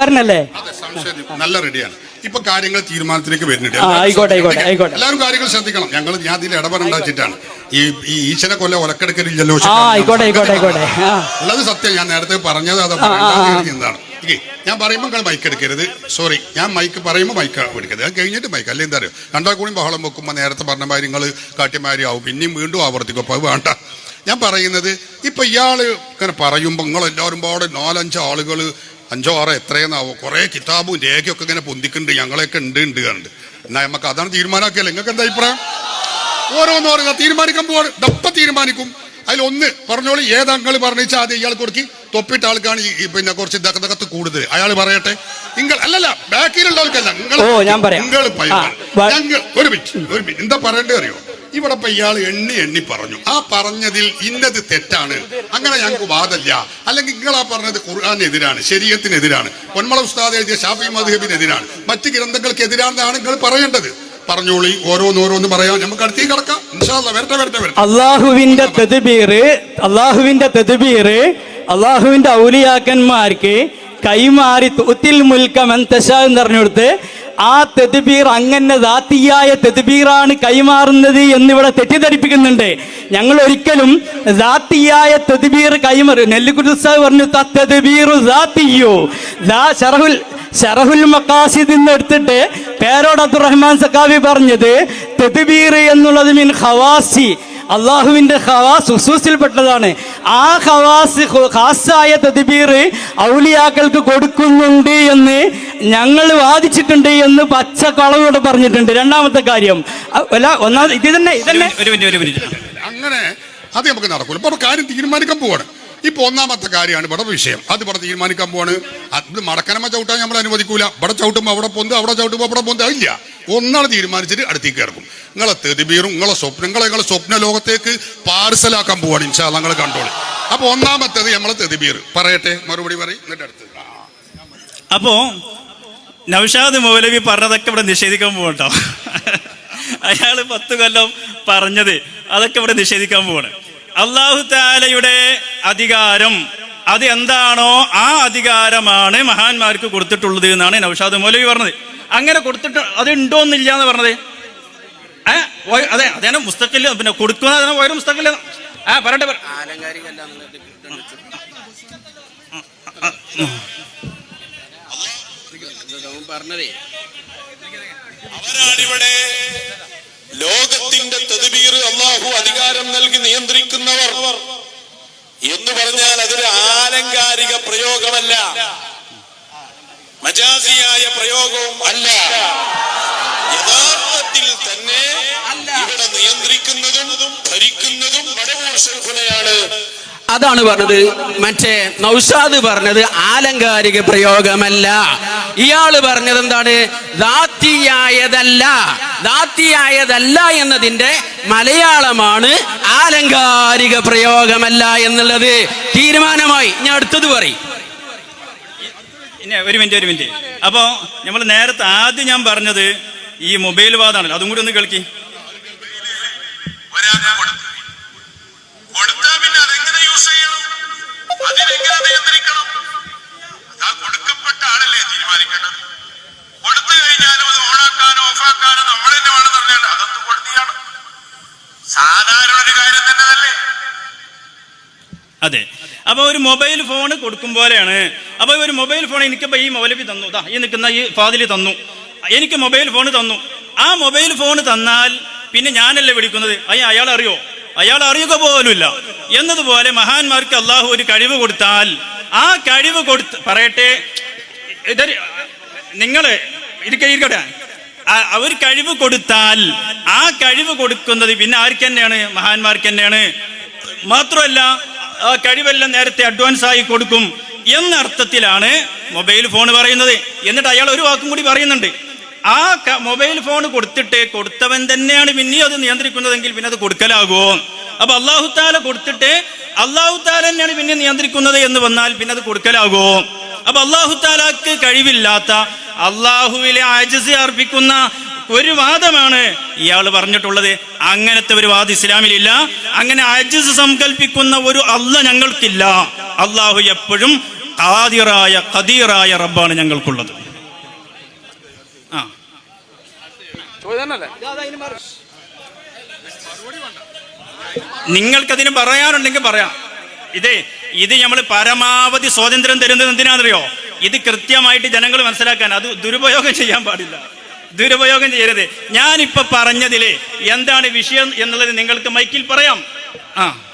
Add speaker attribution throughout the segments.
Speaker 1: സംശയം നല്ല റെഡിയാണ്. ഇപ്പൊ കാര്യങ്ങൾ തീരുമാനത്തിലേക്ക് വരുന്നുണ്ട്.
Speaker 2: ആയിക്കോട്ടെ, ആയിക്കോട്ടെ, ആയിക്കോട്ടെ.
Speaker 1: എല്ലാവരും കാര്യങ്ങൾ ശ്രദ്ധിക്കണം. ഞങ്ങൾ ഞാൻ ഇതിൽ ഇടപെടണ്ടാച്ചിട്ടാണ് ഈ ഈ ഈശനെ കൊല്ല ഒലക്കെടുക്കലില്ലല്ലോ
Speaker 2: ആയിക്കോട്ടെ ആയിക്കോട്ടെ ആയിക്കോട്ടെ.
Speaker 1: ഉള്ളത് സത്യം. ഞാൻ നേരത്തെ പറഞ്ഞത് അത്. എന്താണ്. ഞാൻ പറയുമ്പോൾ മൈക്ക് എടുക്കരുത്. സോറി ഞാൻ മൈക്ക് പറയുമ്പോൾ മൈക്ക് എടുക്കരുത്. അത് കഴിഞ്ഞിട്ട് മൈക്ക് അല്ലെ എന്താ അറിയോ? രണ്ടാൾ കൂടി ബഹളം വെക്കുമ്പോൾ നേരത്തെ പറഞ്ഞ കാര്യങ്ങൾ കാട്ടിമാരി ആവും. പിന്നെയും വീണ്ടും ആവർത്തിക്കും. അപ്പോൾ അത് വേണ്ട. ഞാൻ പറയുന്നത് ഇപ്പൊ ഇയാൾ ഇങ്ങനെ പറയുമ്പോൾ നിങ്ങൾ എല്ലാവരും പാടെ നാലഞ്ച് ആളുകൾ അഞ്ചോ ആറോ എത്രയെന്നാവോ. കുറേ കിതാബും രേഖയൊക്കെ ഇങ്ങനെ പൊന്തിക്കുന്നുണ്ട്. ഞങ്ങളെയൊക്കെ ഉണ്ട് ഉണ്ട് കണ്ട്. എന്നാ നമുക്ക് അതാണ് തീരുമാനമാക്കിയല്ലേ നിങ്ങൾക്ക് എന്താ അഭിപ്രായം? ഓരോന്ന് ഓരോ തീരുമാനിക്കാൻ പോവാണ്. ദപ്പ തീരുമാനിക്കും. അതിലൊന്ന് പറഞ്ഞോളി. ഏതങ്ങൾ പറഞ്ഞാൽ അത് ഇയാൾ കൊടുക്കി. തൊപ്പിട്ട ആൾക്കാണ് ഈ- പിന്നെ കുറച്ച് ദഗദഗത്ത് കൂടുതൽ. അയാൾ പറയട്ടെ. നിങ്ങൾ അല്ലല്ല നിങ്ങൾ
Speaker 2: ഞാൻ പറയാം.
Speaker 1: നിങ്ങൾ
Speaker 2: ആ,
Speaker 1: ഞങ്ങൾ ഒരു മിനിറ്റ് ഒരു മിനിറ്റ്. എന്താ പറയേണ്ടത് അറിയോ? ഇവിടെ ഇപ്പൊ ഇയാൾ എണ്ണി എണ്ണി പറഞ്ഞു. ആ പറഞ്ഞതിൽ ഇന്നത് തെറ്റാണ്. അങ്ങനെ ഞങ്ങൾക്ക് വാദമില്ല. അല്ലെങ്കിൽ നിങ്ങൾ ആ പറഞ്ഞത് ഖുർആാനെതിരാണ് ശരീരത്തിനെതിരാണ് പൊന്മള ഉസ്താദ് എഴുതിയ ഷാഫി മധുഹബിനെതിരാണ് മറ്റ് ഗ്രന്ഥങ്ങൾക്ക് എതിരാണെന്നാണ് നിങ്ങൾ പറയേണ്ടത്. പറഞ്ഞോളി ഓരോന്നോരോന്ന് പറയാം. നമുക്ക് അടുത്തേക്ക് കിടക്കാം.
Speaker 2: അള്ളാഹുവിന്റെ അള്ളാഹുവിന്റെ അള്ളാഹുവിന്റെ ഔലിയാക്കന്മാർക്ക് കൈമാറി തുത്തിൽ മുൽക്കം എന്ന് പറഞ്ഞു കൊടുത്ത് ആ തെതുബീർ അങ്ങനെ ദാത്തിയായ തെതുബീറാണ് കൈമാറുന്നത് എന്നിവിടെ തെറ്റിദ്ധരിപ്പിക്കുന്നുണ്ട്. ഞങ്ങൾ ഒരിക്കലും ദാത്തിയായ തെതുബീർ കൈമാറി നെല്ലിക്കുരുസാവ് പറഞ്ഞു തെതുബീറു ദാത്തിയോ ഷറഹുൽ ഷറഹുൽ മക്കാസിദ് നിന്ന് എടുത്തിട്ട് പേരോട് അബ്ദുറഹ്മാൻ സക്കാവി പറഞ്ഞത് തെതുബീർ എന്നുള്ളത് മീൻ ഖവാസി. അള്ളാഹുവിന്റെ ഹവാസ് ഹുസൂസിൽപ്പെട്ടതാണ് ആ ഹവാസ് ഹാസായ തതിബീർ ഔലിയാക്കൾക്ക് കൊടുക്കുന്നുണ്ട് എന്ന് ഞങ്ങൾ വാദിച്ചിട്ടുണ്ട് എന്ന് പച്ച കളവോട് പറഞ്ഞിട്ടുണ്ട്. രണ്ടാമത്തെ കാര്യം അല്ല ഒന്നാമത് ഇത് തന്നെ ഇത് തന്നെ.
Speaker 3: ഒരു മിനിറ്റ് ഒരു മിനിറ്റ്
Speaker 1: അങ്ങനെ അത് നമുക്ക് നടക്കൂല. കാര്യം തീരുമാനിക്കാൻ പോവാണ്. ഇപ്പൊ ഒന്നാമത്തെ കാര്യമാണ് ഇവിടെ വിഷയം. അത് ഇവിടെ തീരുമാനിക്കാൻ പോവാണ്. അത് മടക്കനമ്മ ചവിട്ടാൻ നമ്മൾ അനുവദിക്കൂല. ഇവിടെ ചവിട്ടുമ്പോൾ അവിടെ പൊന്ത് അവിടെ ചവിട്ടുമ്പോൾ അവിടെ പൊന്ത്. ഇല്ല ഒന്നാണ് തീരുമാനിച്ചിട്ട് അടുത്തേക്ക് ഇറക്കും നിങ്ങളെ തെതിബീറും നിങ്ങളെ സ്വപ്നങ്ങളെ നിങ്ങളെ സ്വപ്ന ലോകത്തേക്ക് പാർസലാക്കാൻ പോവാണ് ഇൻഷാ നിങ്ങൾ കണ്ടോളി. അപ്പൊ ഒന്നാമത്തേത് നമ്മളെ തെതിബീർ പറയട്ടെ മറുപടി പറയും എന്നിട്ട് അടുത്ത്.
Speaker 3: അപ്പോ നൗഷാദ് മൗലവി പറഞ്ഞതൊക്കെ ഇവിടെ നിഷേധിക്കാൻ പോകട്ടോ അയാൾ പത്ത് കൊല്ലം പറഞ്ഞത് അതൊക്കെ ഇവിടെ നിഷേധിക്കാൻ പോവാണ്. അള്ളാഹു താലയുടെ അധികാരം അത് എന്താണോ ആ അധികാരമാണ് മഹാന്മാർക്ക് കൊടുത്തിട്ടുള്ളത് എന്നാണ് നൌഷാദ് മൗലവി പറഞ്ഞത്. അങ്ങനെ കൊടുത്തിട്ട് അത് ഉണ്ടോന്നില്ല എന്ന് പറഞ്ഞത്? ഏഹ് അതെ അതേ പുസ്തകത്തിൽ പിന്നെ കൊടുക്കുന്ന ഓരോ പുസ്തകത്തിൽ ആ പറയട്ടെ പറ-
Speaker 4: അവരാണിവിടെ ലോകത്തിന്റെ തദ്ബീർ അള്ളാഹു അധികാരം നൽകി നിയന്ത്രിക്കുന്നവർ. എന്ന് പറഞ്ഞാൽ അതൊരു ആലങ്കാരിക പ്രയോഗമല്ല. മജാസിയായ പ്രയോഗവും അല്ല. യഥാർത്ഥത്തിൽ തന്നെ ഇവിടെ നിയന്ത്രിക്കുന്നതും ഭരിക്കുന്നതും വടവൂർ
Speaker 5: അതാണ് പറഞ്ഞത്. മറ്റേ നൗഷാദ് പറഞ്ഞത് ആലങ്കാരിക പ്രയോഗമല്ല. ഇയാൾ പറഞ്ഞത് എന്താണ്? ദാത്തിയായതല്ല. ദാത്തിയായതല്ല എന്നതിന്റെ മലയാളമാണ് ആലങ്കാരിക പ്രയോഗമല്ല എന്നുള്ളത്. തീരുമാനമായി. ഞാൻ അടുത്തത് പറയും.
Speaker 3: ഇനി ഒരു മിനിറ്റ് ഒരു മിനിറ്റ്. അപ്പോ നമ്മൾ നേരത്തെ ആദ്യം ഞാൻ പറഞ്ഞത് ഈ മൊബൈൽ വാദാണല്ലോ. അതും കൂടി ഒന്ന് കേൾക്കി.
Speaker 4: അതെ.
Speaker 3: അപ്പൊ ഒരു മൊബൈൽ ഫോൺ കൊടുക്കും പോലെയാണ്. അപ്പൊ ഒരു മൊബൈൽ ഫോൺ എനിക്ക് ഈ മൗലവി തന്നു. ദാ ഈ നിൽക്കുന്ന ഈ ഫാദിലി തന്നു. എനിക്ക് മൊബൈൽ ഫോൺ തന്നു. ആ മൊബൈൽ ഫോൺ തന്നാൽ പിന്നെ ഞാനല്ലേ വിളിക്കുന്നത്? അയ്യ അയാൾ അറിയോ അയാൾ അറിയുക പോലുമില്ല. എന്നതുപോലെ മഹാന്മാർക്ക് അള്ളാഹു ഒരു കഴിവ് കൊടുത്താൽ ആ കഴിവ് കൊടുത്ത് പറയട്ടെ നിങ്ങൾ ഇരിക്ക ഇരിക്കട്ടെ. ഒരു കഴിവ് കൊടുത്താൽ ആ കഴിവ് കൊടുക്കുന്നത് പിന്നെ ആർക്ക് തന്നെയാണ് മഹാന്മാർക്ക് തന്നെയാണ് മാത്രമല്ല കഴിവെല്ലാം നേരത്തെ അഡ്വാൻസ് ആയി കൊടുക്കും എന്ന അർത്ഥത്തിലാണ് മൊബൈൽ ഫോൺ പറയുന്നത്. എന്നിട്ട് അയാൾ ഒരു വാക്കും കൂടി പറയുന്നുണ്ട്. ആ മൊബൈൽ ഫോൺ കൊടുത്തിട്ട് കൊടുത്തവൻ തന്നെയാണ് പിന്നെ അത് നിയന്ത്രിക്കുന്നതെങ്കിൽ പിന്നെ അത് കൊടുക്കലാകുമോ? അപ്പൊ അള്ളാഹു താല കൊടുത്തിട്ട് അള്ളാഹു താല തന്നെയാണ് പിന്നെ നിയന്ത്രിക്കുന്നത് എന്ന് വന്നാൽ പിന്നെ അത് കൊടുക്കലാകുമോ? അപ്പൊ അള്ളാഹു താലാക്ക് കഴിവില്ലാത്ത അള്ളാഹുവിലെ ആജസ് അർപ്പിക്കുന്ന ഒരു വാദമാണ് ഇയാൾ പറഞ്ഞിട്ടുള്ളത്. അങ്ങനത്തെ ഒരു വാദം ഇസ്ലാമിലില്ല. അങ്ങനെ അജിസ് സങ്കല്പിക്കുന്ന ഒരു അല്ല ഞങ്ങൾക്കില്ല. അള്ളാഹു എപ്പോഴും ഖാദിറായ ഖദീറായ റബ്ബാണ് ഞങ്ങൾക്കുള്ളത്. ആ. നിങ്ങൾക്കതിന് പറയാനുണ്ടെങ്കിൽ പറയാം. ഇതേ ഇത് നമ്മൾ പരമാവധി സ്വാതന്ത്ര്യം തരുന്നത് എന്തിനാണെന്നറിയോ? ഇത് കൃത്യമായിട്ട് ജനങ്ങൾ മനസ്സിലാക്കാൻ. അത് ദുരുപയോഗം ചെയ്യാൻ പാടില്ല. ദുരുപയോഗം ചെയ്യരുത്. ഞാനിപ്പോ പറഞ്ഞതിൽ എന്താണ് വിഷയം എന്നുള്ളത് നിങ്ങൾക്ക് മൈക്കിൽ പറയാം. ആ.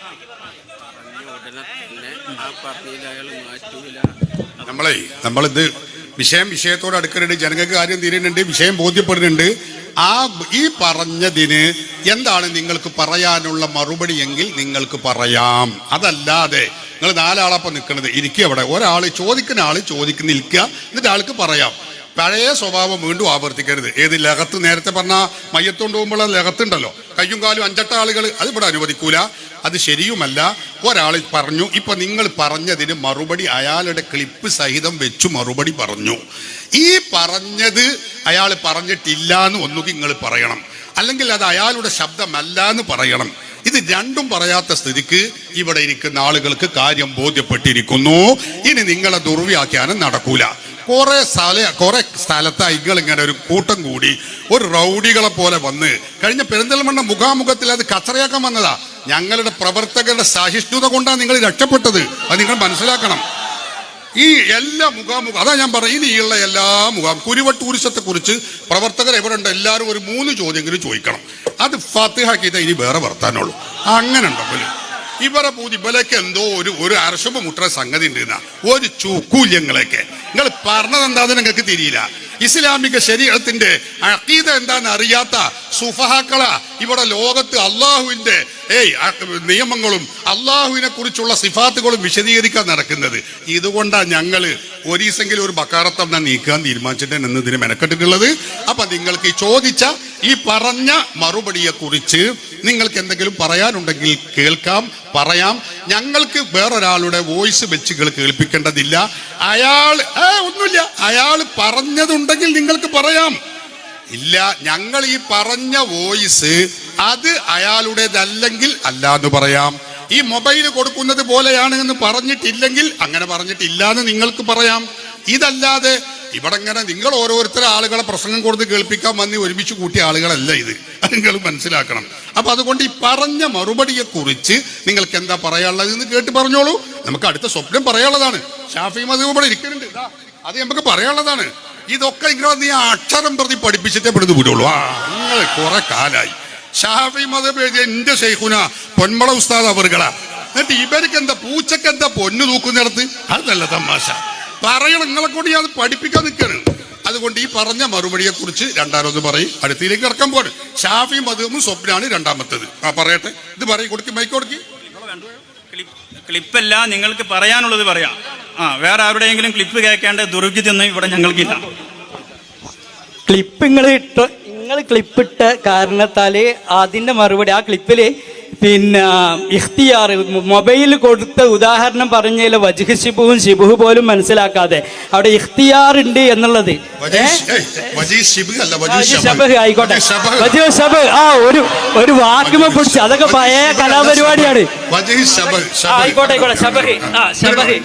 Speaker 1: നമ്മളെ നമ്മളിത് വിഷയം വിഷയത്തോട് അടുക്കുന്നുണ്ട് ജനങ്ങൾക്ക് കാര്യം തീരുന്നുണ്ട് വിഷയം ബോധ്യപ്പെടുന്നുണ്ട്. ആ ഈ പറഞ്ഞതിന് എന്താണ് നിങ്ങൾക്ക് പറയാനുള്ള മറുപടി എങ്കിൽ നിങ്ങൾക്ക് പറയാം. അതല്ലാതെ നിങ്ങൾ നാലാളപ്പം നിൽക്കുന്നത് ഇരിക്കുക അവിടെ. ഒരാൾ ചോദിക്കുന്ന ആൾ ചോദിക്കുന്ന നിൽക്കുക. എന്നിട്ട് ആൾക്ക് പറയാം. പഴയ സ്വഭാവം വീണ്ടും ആവർത്തിക്കരുത്. ഏത് ലകത്ത് നേരത്തെ പറഞ്ഞ മയ്യത്തോണ്ട് പോകുമ്പോൾ ലകത്തുണ്ടല്ലോ കയ്യും കാലും അഞ്ചെട്ട ആളുകൾ അത് ഇവിടെ അനുവദിക്കൂല. അത് ശരിയുമല്ല. ഒരാൾ പറഞ്ഞു ഇപ്പൊ നിങ്ങൾ പറഞ്ഞതിന് മറുപടി അയാളുടെ ക്ലിപ്പ് സഹിതം വെച്ചു മറുപടി പറഞ്ഞു. ഈ പറഞ്ഞത് അയാൾ പറഞ്ഞിട്ടില്ല എന്ന് ഒന്നുകിൽ നിങ്ങൾ പറയണം. അല്ലെങ്കിൽ അത് അയാളുടെ ശബ്ദമല്ല എന്ന് പറയണം. ഇത് രണ്ടും പറയാത്ത സ്ഥിതിക്ക് ഇവിടെ ഇരിക്കുന്ന ആളുകൾക്ക് കാര്യം ബോധ്യപ്പെട്ടിരിക്കുന്നു. ഇനി നിങ്ങളെ ദുർവ്യാഖ്യാനം നടക്കൂല. കുറെ സ്ഥല കുറെ സ്ഥലത്ത് ഐകൾ ഇങ്ങനെ ഒരു കൂട്ടം കൂടി ഒരു റൗഡികളെ പോലെ വന്ന് കഴിഞ്ഞ പെരിന്തൽമണ്ണ മുഖാമുഖത്തിൽ അത് കച്ചറയാക്കാൻ വന്നതാ. ഞങ്ങളുടെ പ്രവർത്തകരുടെ സഹിഷ്ണുത കൊണ്ടാണ് നിങ്ങൾ രക്ഷപ്പെട്ടത്. അത് നിങ്ങൾ മനസ്സിലാക്കണം. ഈ എല്ലാ മുഖാമുഖം അതാ ഞാൻ പറഞ്ഞു ഇനിയുള്ള എല്ലാ മുഖാം കുരുവട്ടൂരിസത്തെ കുറിച്ച് പ്രവർത്തകർ എവിടെ ഉണ്ട്? എല്ലാവരും ഒരു മൂന്ന് ചോദ്യമെങ്കിലും ചോദിക്കണം. അത് ഫത്തിഹാക്കിയിട്ട് ഇനി വേറെ വർത്താനുള്ളൂ അങ്ങനെ ഉണ്ടോ ഇവർ? പൂതി ഇവലൊക്കെ എന്തോ ഒരു ഒരു അരശുഭ മുട്ടുന്ന സംഗതി ഉണ്ട് ഒരു ചൂക്കൂല്യങ്ങളൊക്കെ. നിങ്ങൾ പറഞ്ഞത് എന്താന്ന് നിങ്ങൾക്ക് തിരിയില്ല. ഇസ്ലാമിക ശരീരത്തിന്റെ അക്കീത എന്താന്ന് അറിയാത്ത സുഫഹാക്കള ഇവിടെ ലോകത്ത് അള്ളാഹുവിന്റെ ഏയ് നിയമങ്ങളും അള്ളാഹുവിനെ കുറിച്ചുള്ള സിഫാത്തുകളും വിശദീകരിക്കാൻ നടക്കുന്നത്. ഇതുകൊണ്ടാണ് ഞങ്ങൾ ഒരീസെങ്കിലും ഒരു ബക്കാറത്തം നീക്കാൻ തീരുമാനിച്ചിട്ട് എന്ന് ഇതിന് മെനക്കെട്ടിട്ടുള്ളത്. അപ്പൊ നിങ്ങൾക്ക് ചോദിച്ച ഈ പറഞ്ഞ മറുപടിയെ കുറിച്ച് നിങ്ങൾക്ക് എന്തെങ്കിലും പറയാനുണ്ടെങ്കിൽ കേൾക്കാം പറയാം. ഞങ്ങൾക്ക് വേറൊരാളുടെ വോയിസ് വെച്ച് നിങ്ങൾ കേൾപ്പിക്കേണ്ടതില്ല. അയാൾ ഏ ഒന്നുമില്ല. അയാൾ പറഞ്ഞതുണ്ടെങ്കിൽ നിങ്ങൾക്ക് പറയാം. ഇല്ല ഞങ്ങൾ ഈ പറഞ്ഞ വോയിസ് അത് അയാളുടേതല്ലെങ്കിൽ അല്ല എന്ന് പറയാം. ഈ മൊബൈൽ കൊടുക്കുന്നത് പോലെയാണ് എന്ന് പറഞ്ഞിട്ടില്ലെങ്കിൽ അങ്ങനെ പറഞ്ഞിട്ടില്ല എന്ന് നിങ്ങൾക്ക് പറയാം. ഇതല്ലാതെ ഇവിടെ ഇങ്ങനെ നിങ്ങൾ ഓരോരുത്തർ ആളുകളെ പ്രസംഗം കൊടുത്ത് കേൾപ്പിക്കാൻ വന്നി ഒരുമിച്ച് കൂട്ടിയ ആളുകളല്ല ഇത്. നിങ്ങൾ മനസ്സിലാക്കണം. അപ്പൊ അതുകൊണ്ട് ഈ പറഞ്ഞ മറുപടിയെ കുറിച്ച് നിങ്ങൾക്ക് എന്താ പറയാനുള്ളത് എന്ന് കേട്ട് പറഞ്ഞോളൂ. നമുക്ക് അടുത്ത സ്വപ്നം പറയാനുള്ളതാണ്. ഷാഫി മധു ഇവിടെ ഇരിക്കുന്നുണ്ട്. അത് നമുക്ക് പറയാനുള്ളതാണ്. ഇതൊക്കെ ഇങ്ങനെ നീ അക്ഷരം പ്രതി പഠിപ്പിച്ചിട്ടേ പെടുന്നു വിടുള്ളൂ. ആ നിങ്ങൾ കുറെ കാലായി. ഷാഫി മതം എഴുതിയ എന്റെ ശൈഖുന പൊന്മള ഉസ്താദ് അവർകളാ. എന്നിട്ട് ഇവർക്ക് എന്താ പൂച്ചക്ക് എന്താ പൊന്നു തൂക്കുന്നിടത്ത്? അതല്ല തമാശ. പറയണം. നിങ്ങളെ കൂടി അത് പഠിപ്പിക്കാൻ നിൽക്കരുത് അതുകൊണ്ട് ഈ പറഞ്ഞ മറുപടിയെ കുറിച്ച് രണ്ടാമത് പറയും. അടുത്തിലേക്ക് ഇറക്കാൻ പോണ് ഷാഫി മധുവും സ്വപ്നാണ് രണ്ടാമത്തേത്. ആ പറയട്ടെ. ഇത് പറയും കൊടുക്കി മൈക്ക് കൊടുക്കി.
Speaker 3: ക്ലിപ്പല്ല നിങ്ങൾക്ക് പറയാനുള്ളത് പറയാം. ആ വേറെ ആരുടെയെങ്കിലും ക്ലിപ്പ് കേൾക്കേണ്ട ദുർവിധിയൊന്നും ഇവിടെ ഞങ്ങൾക്കില്ല.
Speaker 2: ക്ലിപ്പ് നിങ്ങൾ ഇട്ട് നിങ്ങൾ ക്ലിപ്പിട്ട കാരണത്താൽ അതിന്റെ മറുപടി ആ ക്ലിപ്പിൽ പിന്നെ ഇഖ്തിയാർ മൊബൈൽ കൊടുത്ത ഉദാഹരണം പറഞ്ഞതിൽ വജുഹ് ഷിബുവും ഷിബുഹു പോലും മനസ്സിലാക്കാതെ. അവിടെ ഇഖ്തിയാർ ഉണ്ട് എന്നുള്ളത്.
Speaker 1: ശബഹ്.
Speaker 2: ഷബഹ് ആയിക്കോട്ടെ. വജുഹ് ശബഹ്. ആ ഒരു ഒരു വാക്കുമ പിടിച്ച് അതൊക്കെ പഴയ
Speaker 1: ശബഹ്
Speaker 2: കലാപരിപാടിയാണ്.
Speaker 1: ശബഹ്, ശബഹ്.
Speaker 2: ആയിക്കോട്ടെ ആയിക്കോട്ടെ ഷബഹ് ആ ഷബഹ്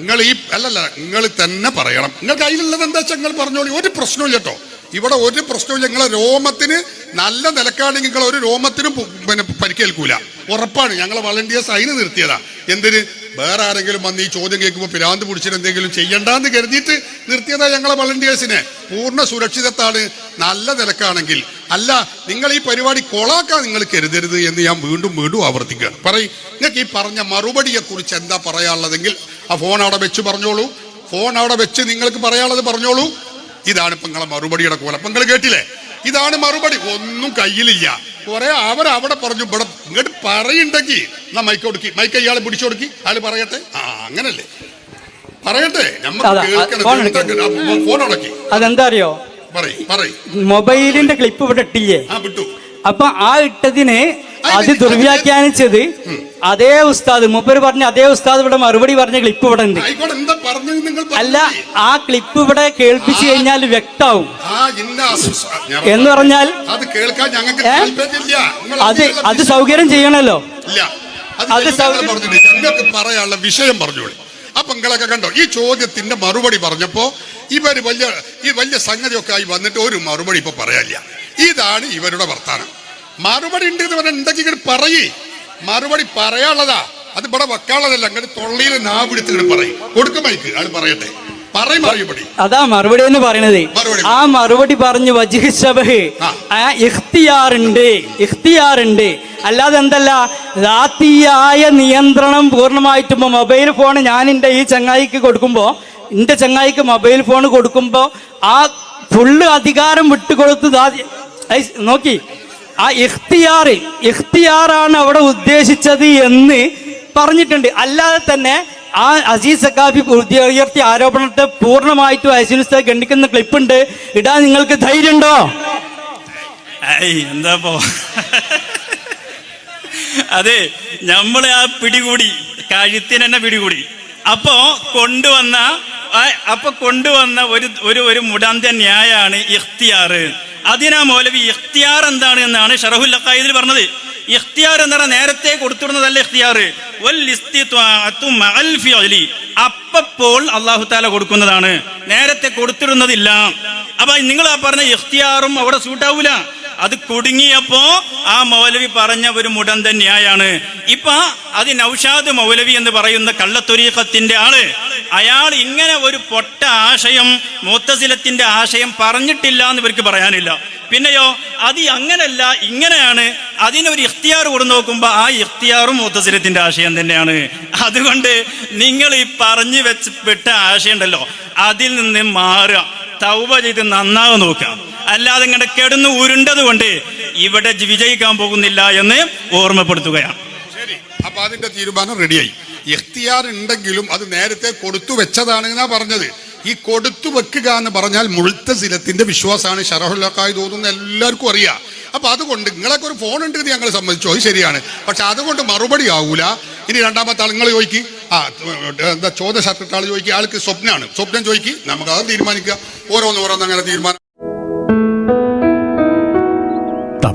Speaker 1: നിങ്ങൾ ഈ അല്ലല്ല നിങ്ങൾ തന്നെ പറയണം. നിങ്ങൾക്ക് അതിലുള്ളത് എന്താ വെച്ചാൽ നിങ്ങൾ പറഞ്ഞോളി. ഒരു പ്രശ്നമില്ല കേട്ടോ. ഇവിടെ ഒരു പ്രശ്നവും ഞങ്ങളെ രോമത്തിന് നല്ല നിലക്കാണെങ്കിൽ നിങ്ങൾ ഒരു രോമത്തിനും പിന്നെ പരിക്കേൽക്കൂല. ഉറപ്പാണ്. ഞങ്ങൾ വളണ്ടിയേഴ്സ് അതിന് നിർത്തിയതാ. എന്തിന്? വേറെ ആരെങ്കിലും വന്ന് ഈ ചോദ്യം കേൾക്കുമ്പോൾ പിരാന്ത് പിടിച്ചിട്ട് എന്തെങ്കിലും ചെയ്യണ്ടെന്ന് കരുതിയിട്ട് നിർത്തിയതാ ഞങ്ങളെ വളണ്ടിയേഴ്സിനെ പൂർണ സുരക്ഷിതത്താണ്. നല്ല നിലക്കാണെങ്കിൽ. അല്ല നിങ്ങൾ ഈ പരിപാടി കൊളാക്കാൻ നിങ്ങൾ കരുതരുത് എന്ന് ഞാൻ വീണ്ടും വീണ്ടും ആവർത്തിക്കുകയാണ്. പറയും നിങ്ങൾക്ക് ഈ പറഞ്ഞ മറുപടിയെ കുറിച്ച് എന്താ പറയാനുള്ളതെങ്കിൽ ആ ഫോൺ അവിടെ വെച്ച് പറഞ്ഞോളൂ. ഫോൺ അവിടെ വെച്ച് നിങ്ങൾക്ക് പറയാനുള്ളത് പറഞ്ഞോളൂ. ഇതാണ് ഇപ്പൊ നിങ്ങളെ മറുപടിയുടെ കോലം അപ്പൊ നിങ്ങൾ കേട്ടില്ലേ? ഇതാണ് മറുപടി. ഒന്നും കയ്യിലില്ല. കുറെ അവർ അവിടെ പറഞ്ഞു ഇവിടെ ഇങ്ങോട്ട് പറയുണ്ടെങ്കിൽ എന്നാ മൈക്ക് കൊടുക്കി. മൈക്ക് ഇയാളെ പിടിച്ചു കൊടുക്കി അയാൾ പറയട്ടെ. ആ അങ്ങനല്ലേ. പറയട്ടെ.
Speaker 2: ഫോൺ
Speaker 1: ഉടക്കി
Speaker 2: അതെന്താ അറിയോ? മൊബൈലിന്റെ ക്ലിപ്പ് ഇവിടെ ഇട്ടില്ലേ?
Speaker 1: ആ വിട്ടു.
Speaker 2: അപ്പൊ ആ ഇട്ടതിനെ അത് ദുർവ്യാഖ്യാനിച്ചത് അതേ ഉസ്താദ് മൂപ്പര് പറഞ്ഞ അതേ ഉസ്താദ് ഇവിടെ മറുപടി പറഞ്ഞ ക്ലിപ്പ് ഇവിടെ ഉണ്ട്. അല്ല ആ ക്ലിപ്പ് ഇവിടെ കേൾപ്പിച്ചു കഴിഞ്ഞാൽ വ്യക്താവും.
Speaker 1: അസു-
Speaker 2: എന്ന് പറഞ്ഞാൽ
Speaker 1: അത്?
Speaker 2: അത് സൗകര്യം ചെയ്യണല്ലോ.
Speaker 1: അത് ഞങ്ങൾക്ക് പറയാനുള്ള വിഷയം പറഞ്ഞോളി അപ്പൊ നിങ്ങളൊക്കെ കണ്ടോ? ഈ ചോദ്യത്തിന്റെ മറുപടി പറഞ്ഞപ്പോ ഇവർ വലിയ ഈ വലിയ സംഗതിയൊക്കെ ആയി വന്നിട്ട് ഒരു മറുപടി ഇപ്പൊ പറയാനില്ല. ഇതാണ് ഇവരുടെ വർത്താനം. മറുപടി ഉണ്ട് എന്ന് പറഞ്ഞാൽ ഉണ്ടെങ്കിൽ പറയേ? മറുപടി പറയാനുള്ളതാ. അത് ഇവിടെ വെക്കാനുള്ളതല്ല. അങ്ങോട്ട് തൊള്ളിയിൽ നാ പിടിച്ചിട്ട് പറയും. കൊടുക്കും മൈക്ക് അത് പറയട്ടെ.
Speaker 2: അതാ മറുപടി എന്ന് പറയണത്. ആ മറുപടി പറഞ്ഞു വജിഹ് ശബഹ്
Speaker 1: ആ.
Speaker 2: ആ ഇഖ്തിയാറുണ്ട്. ഇഖ്തിയാറുണ്ട്. അല്ലാതെ എന്തല്ല? രാത്തിയായ നിയന്ത്രണം പൂർണമായിട്ടും മൊബൈൽ ഫോൺ ഞാൻ എന്റെ ഈ ചങ്ങായിക്ക് കൊടുക്കുമ്പോ എന്റെ ചങ്ങായിക്ക് മൊബൈൽ ഫോൺ കൊടുക്കുമ്പോ ആ ഫുള്ള് അധികാരം വിട്ടുകൊടുത്ത് നോക്കി. ആ ഇഖ്തിയാർ ഇഖ്തിയാറാണ് അവിടെ ഉദ്ദേശിച്ചത് എന്ന് പറഞ്ഞിട്ടുണ്ട്. അല്ലാതെ തന്നെ ആ അസീസ് സക്കാഫി ഉയർത്തി- ഉയർത്തിയ ആരോപണത്തെ പൂർണമായിട്ടും അസീസ് ഖണ്ഡിക്കുന്ന ക്ലിപ്പുണ്ട്. ഇടാൻ നിങ്ങൾക്ക് ധൈര്യമുണ്ടോ?
Speaker 3: എന്താപ്പോ അതെ നമ്മൾ ആ പിടികൂടി കഴുത്തിന് തന്നെ പിടികൂടി. അപ്പോ കൊണ്ടുവന്ന അപ്പൊ കൊണ്ടുവന്ന ഒരു ഒരു ഒരു മുടാന്ത ന്യായാണ് ഇഖ്തിയാർ അതിനാ മൗലവി ഇഖ്തിയാർ എന്താണ് എന്നാണ് ഷറഹുൽ അക്കായതിൽ പറഞ്ഞത്. ഇഖ്തിയാർ എന്ന് പറഞ്ഞാൽ നേരത്തെ കൊടുത്തിടുന്നതല്ല ഇഖ്തിയാർ. അപ്പപ്പോൾ അള്ളാഹു താല കൊടുക്കുന്നതാണ്. നേരത്തെ കൊടുത്തിരുന്നതില്ല അപ്പൊ നിങ്ങൾ ആ പറഞ്ഞ ഇഖ്തിയാറും അവിടെ സൂട്ടാവൂല അത് കുടുങ്ങിയപ്പോ ആ മൗലവി പറഞ്ഞ ഒരു മുടൻ ന്യായാണ് ഇപ്പൊ അത് നൌഷാദ് മൗലവി എന്ന് പറയുന്ന കള്ളത്തൊരീഖത്തിന്റെ ആൾ. അയാൾ ഇങ്ങനെ ഒരു പൊട്ട ആശയം മൂത്തസിലത്തിന്റെ ആശയം പറഞ്ഞിട്ടില്ല എന്ന് ഇവർക്ക് പറയാനില്ല. പിന്നെയോ അത് അങ്ങനല്ല ഇങ്ങനെയാണ്. അതിനൊരു ഇഖ്തിയാർ കൊടു നോക്കുമ്പോ ആ ഇഖ്തിയാറും മൂത്തസിലത്തിന്റെ ആശയം തന്നെയാണ്. അതുകൊണ്ട് നിങ്ങൾ ഈ പറഞ്ഞു വെച്ച് വിട്ട ആശയം ഉണ്ടല്ലോ അതിൽ നിന്ന് മാറുക. തൗബ ചെയ്ത് നന്നാവ് നോക്കാം അല്ലാതെ ഇങ്ങനെ കെടുന്ന് ഉരുണ്ടത് കൊണ്ട് ഇവിടെ വിജയിക്കാൻ പോകുന്നില്ല എന്ന് ഓർമ്മപ്പെടുത്തുകയാണ്.
Speaker 1: ശരി. അപ്പൊ അതിന്റെ തീരുമാനം റെഡിയായി. എഖ്തിയാർ ഉണ്ടെങ്കിലും അത് നേരത്തെ കൊടുത്തു വെച്ചതാണ് എന്നാ പറഞ്ഞത്. ഈ കൊടുത്തു വെക്കുക എന്ന് പറഞ്ഞാൽ മുഴുത്തസിലത്തിന്റെ വിശ്വാസമാണ്. ഷറഹുല്ലാക്കായി തോന്നുന്ന എല്ലാവർക്കും അറിയാം. അപ്പൊ അതുകൊണ്ട് നിങ്ങളൊക്കെ ഒരു ഫോൺ ഉണ്ട് ഞങ്ങൾ സംബന്ധിച്ചോ? ശരിയാണ്. പക്ഷെ അതുകൊണ്ട് മറുപടി ആവൂല. ഇനി രണ്ടാമത്തെ ആൾ നിങ്ങൾ ചോദിക്ക്. ആ എന്താ ചോദ്യ ഷർട്ടിട്ട ആൾ ചോദിക്കുക ആൾക്ക് സ്വപ്നമാണ് സ്വപ്നം ചോദിക്കും. നമുക്ക് അത് തീരുമാനിക്കുക. ഓരോന്ന് ഓരോന്ന് അങ്ങനെ തീരുമാനം.